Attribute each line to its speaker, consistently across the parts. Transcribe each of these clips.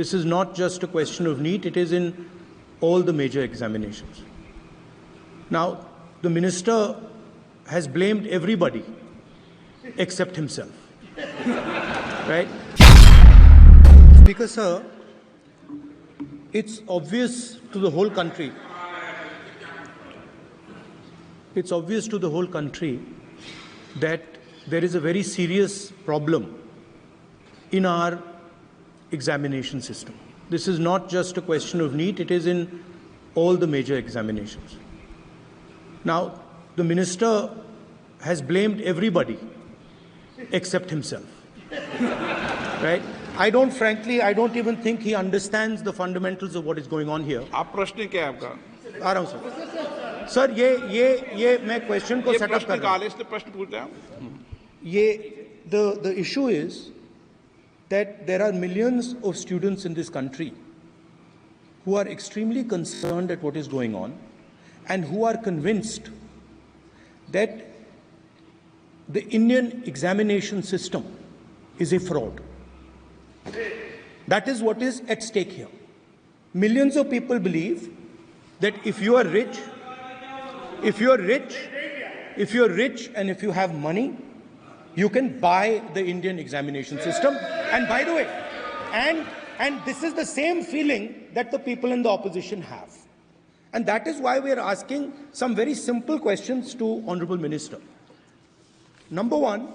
Speaker 1: This is not just a question of NEET, it is in all the major examinations. Now, the minister has blamed everybody except himself. right? Speaker, sir, it's obvious to the whole country. It's obvious to the whole country that there is a very serious problem in our examination system. This is not just a question of NEET, it is in all the major examinations. Now, the minister has blamed everybody except himself. right? I don't, frankly, I don't even think he understands the fundamentals of what is going on here.
Speaker 2: आप प्रश्न क्या है आपका
Speaker 1: आ रहा हूं sir sir ये ये ये मैं क्वेश्चन को
Speaker 2: ये
Speaker 1: सेटअप
Speaker 2: प्रश्न
Speaker 1: कर रहा हूं
Speaker 2: निकाले इसलिए प्रश्न पूछ रहे हैं
Speaker 1: ये the the issue is that there are millions of students in this country who are extremely concerned at what is going on and who are convinced that the Indian examination system is a fraud. That is what is at stake here. Millions of people believe that if you are rich, if you are rich, if you are rich and if you have money, you can buy the Indian examination system. And by the way, and and this is the same feeling that the people in the opposition have. And that is why we are asking some very simple questions to Honorable Minister. Number one,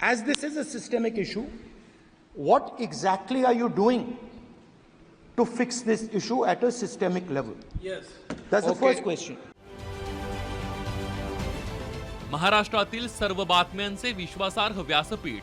Speaker 1: as this is a systemic issue, what exactly are you doing to fix this issue at a systemic level? Yes. That's the
Speaker 2: Okay.
Speaker 1: first question.
Speaker 3: महाराष्ट्रातील सर्व बातम्यांचे विश्वासार्ह व्यासपीठ